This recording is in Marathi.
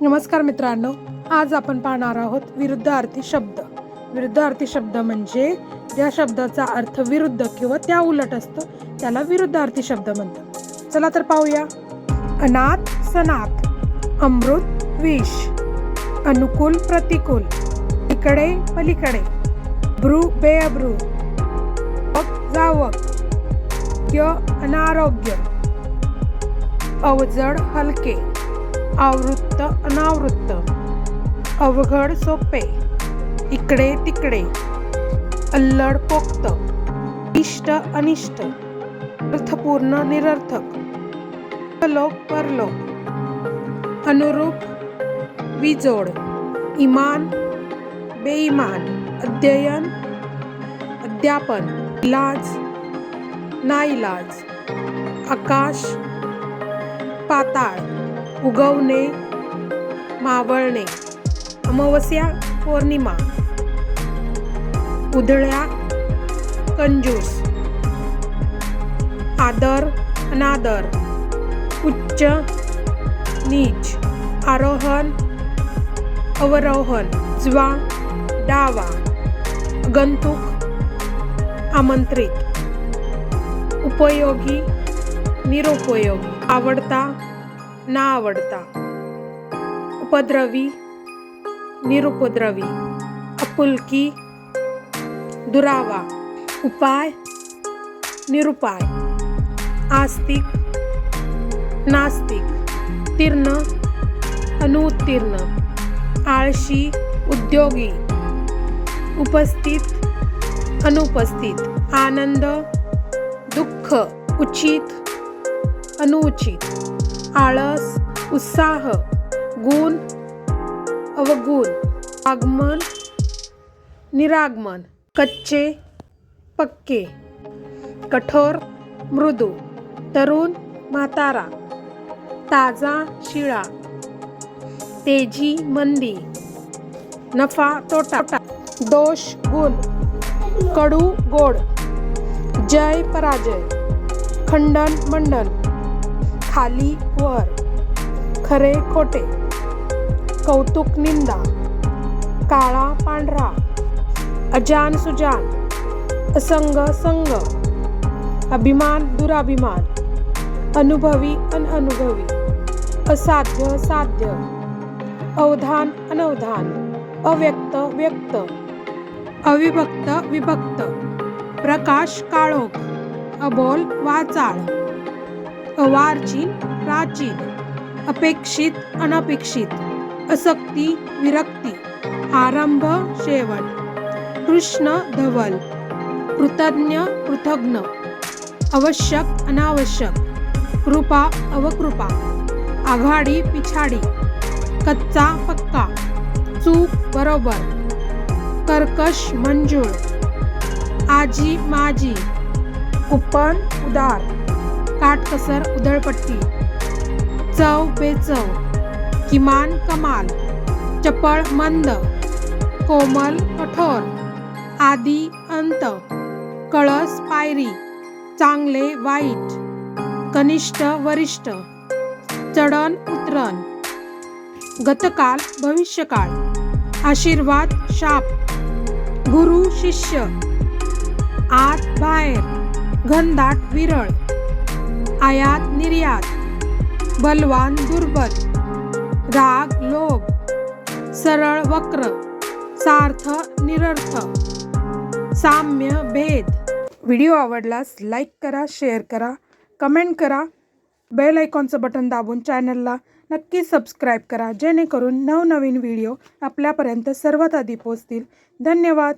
नमस्कार मित्रांनो आज आपण पाहणार आहोत विरुद्धार्थी शब्द. विरुद्धार्थी शब्द म्हणजे ज्या शब्दाचा अर्थ विरुद्ध किंवा त्या उलट असतो त्याला विरुद्धार्थी शब्द म्हणतात. चला तर पाहूया. अनाथ सनाथ अमृत विष अनुकूल प्रतिकूल इकडे पलीकडे भ्रू बेअब्रू जावक य अनारोग्य अवजड हलके. आवृत्त अनावृत्त. अवघड सोपे. इकडे तिकडे. अल्लड पोक्त. इष्ट अनिष्ट. अर्थपूर्ण निरर्थक. लोक परलोक अनुरूप विजोड. इमान बेईमान अध्ययन अध्यापन. इलाज नाईलाज आकाश पाताळ. उगवणे मावळणे अमावस्या पौर्णिमा उधळ्या कंजूस आदर अनादर उच्च नीच आरोहण अवरोहण ज्वा डावा गंतुक आमंत्रित उपयोगी निरुपयोगी आवडता ना आवडता. उपद्रवी निरुपद्रवी अपुलकी दुरावा उपाय निरुपाय आस्तिक नास्तिक तीर्ण अनुत्तीर्ण आळशी उद्योगी उपस्थित अनुपस्थित आनंद दुःख उचित अनुचित. आळस उत्साह गुण अवगुण आगमन निरागमन कच्चे पक्के कठोर मृदू तरुण म्हातारा ताजा शिळा तेजी मंदी नफा तोटा दोष गुण कडू गोड जय पराजय खंडन मंडन. खाली वर. खरे खोटे. कौतुक निंदा. काळा पांढरा. अजान सुजान. असंग संग. अभिमान दुराभिमान. अनुभवी अनअनुभवी असाध्य साध्य अवधान अनवधान अव्यक्त व्यक्त. अविभक्त विभक्त. प्रकाश काळोख. अबोल वाचाळ. अवार्चिन प्राचीन अपेक्षित अनपेक्षित. असक्ती विरक्ती. आरंभ शेवट. कृष्ण धवल. कृतज्ञ पृथग्न. आवश्यक अनावश्यक. कृपा अवकृपा. आघाडी पिछाडी. कच्चा पक्का. चूक बरोबर. कर्कश मंजूळ. आजी माजी. कुपन उदार. काटकसर उधळपट्टी. चव बेचव. किमान कमाल. चपळ मंद. कोमल कठोर. आदी अंत. कळस पायरी. चांगले वाईट. कनिष्ठ वरिष्ठ. चढण उतरण गतकाल भविष्यकाळ. आशीर्वाद शाप. गुरु शिष्य. आत बाहेर. घनदाट विरळ. आयात निर्यात बलवान दुर्बल राग लोभ सरळ वक्र सार्थ निरर्थ साम्य भेद. व्हिडिओ आवडल्यास लाईक करा शेअर करा कमेंट करा. बेल आयकॉनचं बटन दाबून चॅनलला नक्की सबस्क्राईब करा जेणेकरून नवनवीन व्हिडिओ आपल्यापर्यंत सर्वात आधी पोचतील धन्यवाद.